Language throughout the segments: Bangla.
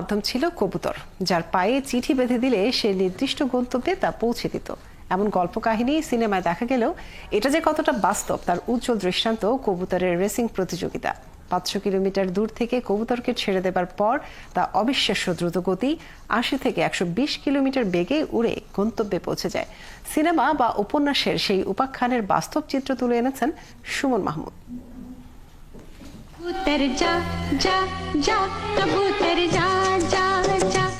মাধ্যম ছিল কবুতর, যার পায়ে চিঠি বেঁধে দিলে সে নির্দিষ্ট গন্তব্যে তা পৌঁছে দিত। এমন গল্প কাহিনী সিনেমায় দেখা গেলেও এটা যে কতটা বাস্তব তার উজ্জ্বল দৃষ্টান্ত কবুতরের রেসিং প্রতিযোগিতা। পাঁচশো কিলোমিটার দূর থেকে কবুতরকে ছেড়ে দেবার পর তা অবিশ্বাস্য দ্রুত গতি আশি থেকে একশো বিশ কিলোমিটার বেগে উড়ে গন্তব্যে পৌঁছে যায়। সিনেমা বা উপন্যাসের সেই উপাখ্যানের বাস্তব চিত্র তুলে এনেছেন সুমন মাহমুদ।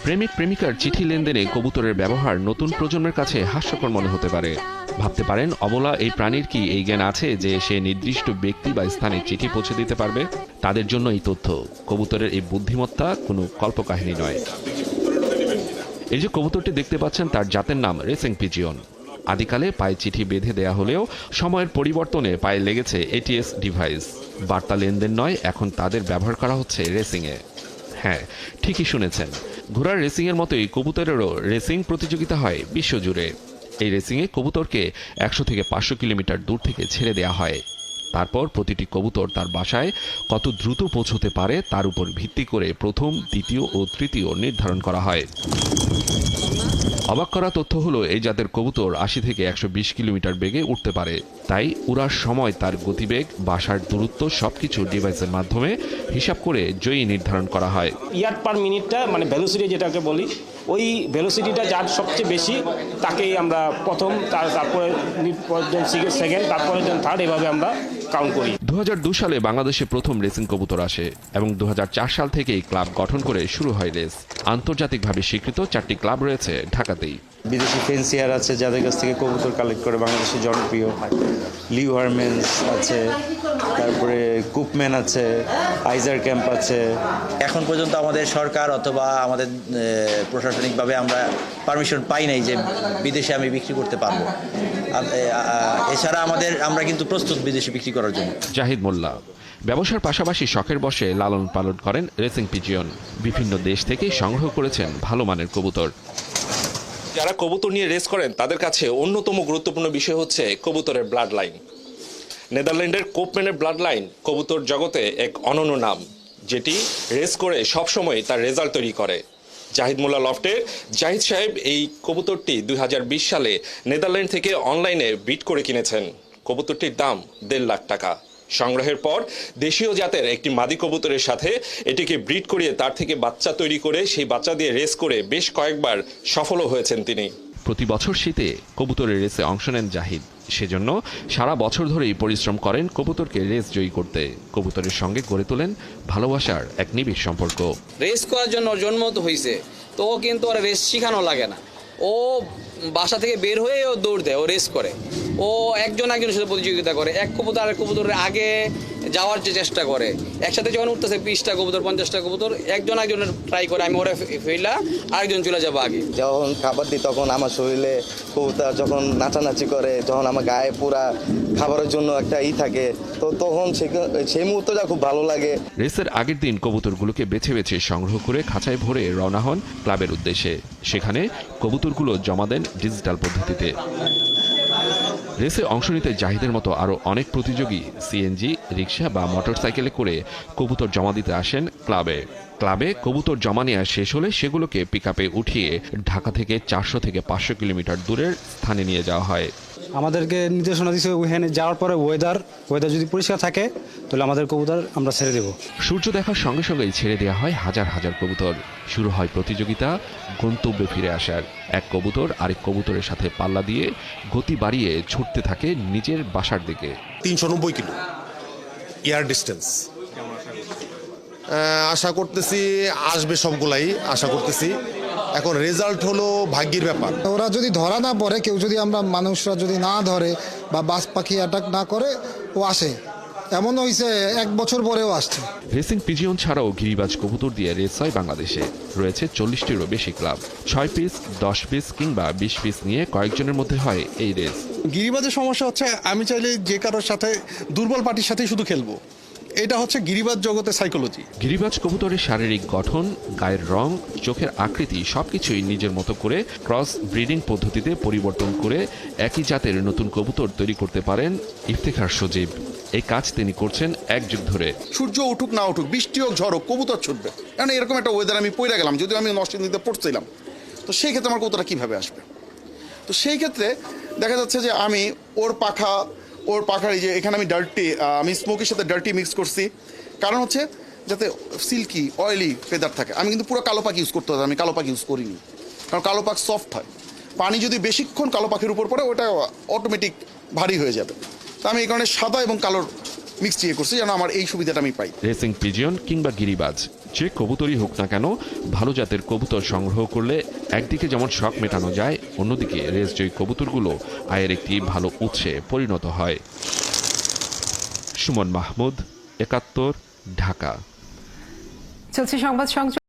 প্রেমিক প্রেমিকার চিঠি লেনদেনে কবুতরের ব্যবহার নতুন প্রজন্মের কাছে হাস্যকর মনে হতে পারে। ভাবতে পারেন অবলা এই প্রাণীর কি এই জ্ঞান আছে যে সে নির্দিষ্ট ব্যক্তি বা স্থানে চিঠি পৌঁছে দিতে পারবে? তাদের জন্য এই তথ্য। কবুতরের এই বুদ্ধিমত্তা কোনো কল্পকাহিনী নয়। এই যে কবুতরটি দেখতে পাচ্ছেন তার জাতের নাম রেসিং পিজিয়ন। আদিকালে পায়ে চিঠি বেঁধে দেয়া হলেও সময়ের পরিবর্তনে পায়ে লেগেছে এটিএস ডিভাইস বার্তা লেনদেন নয়, এখন তাদের ব্যবহার করা হচ্ছে রেসিংয়ে হ্যাঁ ঠিকই শুনেছেন। ঘোড়ার রেসিংয়ের মতোই কবুতরেরও রেসিং প্রতিযোগিতা হয় বিশ্বজুড়ে। এই রেসিংয়ে কবুতরকে একশো থেকে পাঁচশো কিলোমিটার দূর থেকে ছেড়ে দেওয়া হয়। তারপর প্রতিটি কবুতর তার বাসায় কত দ্রুত পৌঁছতে পারে তার উপর ভিত্তি করে প্রথম, দ্বিতীয় ও তৃতীয় নির্ধারণ করা হয়। অবাক করা তথ্য হলো, এই জাতের কবুতর আশি থেকে একশো বিশ কিলোমিটার বেগে উঠতে পারে। তাই উড়ার সময় তার গতিবেগ, বাসার দূরত্ব সবকিছু ডিভাইসের মাধ্যমে হিসাব করে জয়ী নির্ধারণ করা হয়। ইয়ার্ড পার মিনিটটা মানে ভ্যালোসিটি যেটাকে বলি, ওই ভ্যালোসিটিটা যার সবচেয়ে বেশি, তাকেই আমরা প্রথম, তার তারপরে সেকেন্ড তারপরে থার্ড এভাবে আমরা কাউন্ট করি। দু সালে বাংলাদেশে প্রথম রেসিং কবুতর আসে এবং দু হাজার চার সাল থেকেই ক্লাব গঠন করে শুরু হয় রেস। আন্তর্জাতিকভাবে স্বীকৃত চারটি ক্লাব রয়েছে ঢাকাতেই। বিদেশি ফেন্সিয়ার আছে যাদের কাছ থেকে কবুতর কালেক্ট করে বাংলাদেশে জনপ্রিয় লিউ হারমেন্স আছে তারপরে কুপম্যান আছে আইজার ক্যাম্প আছে। এখন পর্যন্ত আমাদের সরকার অথবা আমাদের প্রশাসনিকভাবে আমরা পারমিশন পাই নাই যে বিদেশে আমি বিক্রি করতে পারব। এছাড়া আমাদের আমরা কিন্তু প্রস্তুত বিদেশে বিক্রি করার জন্য। জাহিদ মোল্লা ব্যবসার পাশাপাশি শখের বসে লালন পালন করেন রেসিং পিজিয়ন। বিভিন্ন দেশ থেকে সংগ্রহ করেছেন ভালো মানের কবুতর। যারা কবুতর নিয়ে রেস করেন, তাদের কাছে অন্যতম গুরুত্বপূর্ণ বিষয় হচ্ছে কবুতরের ব্লাড লাইন নেদারল্যান্ডের কোপম্যানের ব্লাড লাইন কবুতর জগতে এক অনন্য নাম, যেটি রেস করে সবসময় তার রেজাল্ট তৈরি করে। জাহিদ মোল্লা লফটের, জাহিদ সাহেব এই কবুতরটি দুই হাজার বিশ সালে নেদারল্যান্ড থেকে অনলাইনে বিট করে কিনেছেন। কবুতরটির দাম দেড় লাখ টাকা। সংগ্রহের পর দেশীয় জাতের একটি মাদি কবুতরের সাথে এটিকে ব্রিড করিয়ে তার থেকে বাচ্চা তৈরি করে সেই বাচ্চা দিয়ে রেস করে বেশ কয়েকবার সফলও হয়েছেন তিনি। প্রতি বছর শীতে কবুতরের রেসে অংশ নেন জাহিদ। সেজন্য সারা বছর ধরেই পরিশ্রম করেন কবুতরকে রেস জয়ী করতে। কবুতরের সঙ্গে গড়ে তোলেন ভালোবাসার এক নিবিড় সম্পর্ক। রেস করার জন্য জন্ম তো হয়েছে তো কিন্তু আর রেস শিখানো লাগে না। ও বাসা থেকে বের হয়ে ও দৌড় দেয়, ও রেস করে। ও একজন একজনের সাথে প্রতিযোগিতা করে, এক কবুতর আরেক কবুতরের আগে যাওয়ার যে চেষ্টা করে। একসাথে যখন উঠতেছে বিশটা কবুতর পঞ্চাশটা কবুতর একজন একজনের ট্রাই করে আমি ওরা ফেলা আরেকজন চলে যাব আগে। যখন খাবার দিই তখন আমার শরীরে কবুতর যখন নাচানাচি করে যখন আমার গায়ে পুরা খাবারের জন্য একটা ই থাকে তো তখন সেই মুহূর্তটা খুব ভালো লাগে। রেসের আগের দিন কবুতরগুলোকে বেছে বেছে সংগ্রহ করে খাঁচায় ভরে রওনা হন ক্লাবের উদ্দেশ্যে। সেখানে কবুতরগুলো জমা দেন ডিজিটাল পদ্ধতিতে। রেসে অংশ নিতে জাহিদের মতো আরও অনেক প্রতিযোগী সিএনজি রিক্সা বা মোটরসাইকেলে করে কবুতর জমা দিতে আসেন ক্লাবে। ক্লাবে কবুতর জমা নেওয়া শেষ হলে সেগুলোকে পিক উঠিয়ে ঢাকা থেকে চারশো থেকে পাঁচশো কিলোমিটার দূরের স্থানে নিয়ে যাওয়া হয়। আমাদেরকে নির্দেশনা দিচ্ছে ওইখানে যাওয়ার পরে ওয়েদার ওয়েদার যদি পরিষ্কার থাকে তাহলে আমাদের কবুতর আমরা ছেড়ে দেবো। সূর্য দেখার সঙ্গে সঙ্গেই ছেড়ে দেওয়া হয় হাজার হাজার কবুতর। শুরু হয় প্রতিযোগিতা গন্তব্যে ফিরে আসার। এক কবুতর আরেক কবুতরের সাথে পাল্লা দিয়ে গতি বাড়িয়ে ছুটতে থাকে নিজের বাসার দিকে। তিনশো নব্বই কিলো। Air distance. আশা করতেছি আসবে সবগুলাই আশা করতেছি। এখন রেজাল্ট হলো ভাগ্যের ব্যাপার। ওরা যদি ধরা না পড়ে কেউ যদি আমরা মানুষরা যদি না ধরে বা বাস পাখি অ্যাটাক না করে ও আসে। এমন হয়েছে এক বছর পরেও আসছে। রেসিং পিজিয়ন ছাড়াও গিরিবাজ কবুতর দিয়ে রেস হয় বাংলাদেশে। রয়েছে চল্লিশটিরও বেশি ক্লাব ছয় পিস দশ পিস কিংবা বিশ পিস নিয়ে কয়েকজনের মধ্যে হয় এই রেস গিরিবাজের সমস্যা হচ্ছে আমি চাইলে যে কারোর সাথে দুর্বল পার্টির সাথেই শুধু খেলব। এটা হচ্ছে গিরিবাজ জগতের সাইকোলজি গিরিবাজ কবুতরের শারীরিক গঠন গায়ের রং চোখের আকৃতি সবকিছুই নিজের মতো করে ক্রস ব্রিডিং পদ্ধতিতে পরিবর্তন করে একই জাতের নতুন কবুতর তৈরি করতে পারেন ইফতেখার সজীব। এই কাজ তিনি করছেন এক যুগ ধরে। সূর্য উঠুক না উঠুক বৃষ্টি হোক ঝড় হোক কবুতর ছুটবে। কারণ এরকম একটা ওয়েদার আমি পড়ে গেলাম যদিও আমি নষ্টনীতে পড়ছিলাম। তো সেই ক্ষেত্রে আমার কবুতরটা কীভাবে আসবে? তো সেই ক্ষেত্রে দেখা যাচ্ছে যে আমি ওর পাখা ওর পাখার এই যে, এখানে আমি ডার্টি আমি স্মোকের সাথে ডার্টি মিক্স করছি। কারণ হচ্ছে, যাতে সিল্কি অয়েলি ফেদার থাকে। আমি কিন্তু পুরো কালো পাখি ইউজ করতে হবে, আমি কালো পাখি ইউজ করিনি। কারণ কালো পাখ সফট হয়। পানি যদি বেশিক্ষণ কালো পাখির উপর পড়ে, ওটা অটোমেটিক ভারী হয়ে যাবে। তো আমি এই কারণে সাদা এবং কালোর মিক্স ইয়ে করছি, যেন আমার এই সুবিধাটা আমি পাই। রেসিং পিজিয়ন কিংবা গিরিবাজ। যে কবুতরই হোক না কেন, ভালো জাতের কবুতর সংগ্রহ করলে একদিকে যেমন শখ মেটানো যায়, অন্যদিকে রেসজয়ী কবুতরগুলো আয়ের একটি ভালো উৎসে পরিণত হয়। সুমন মাহমুদ, একাত্তর, ঢাকা। চলছে সংবাদ সংযোগ।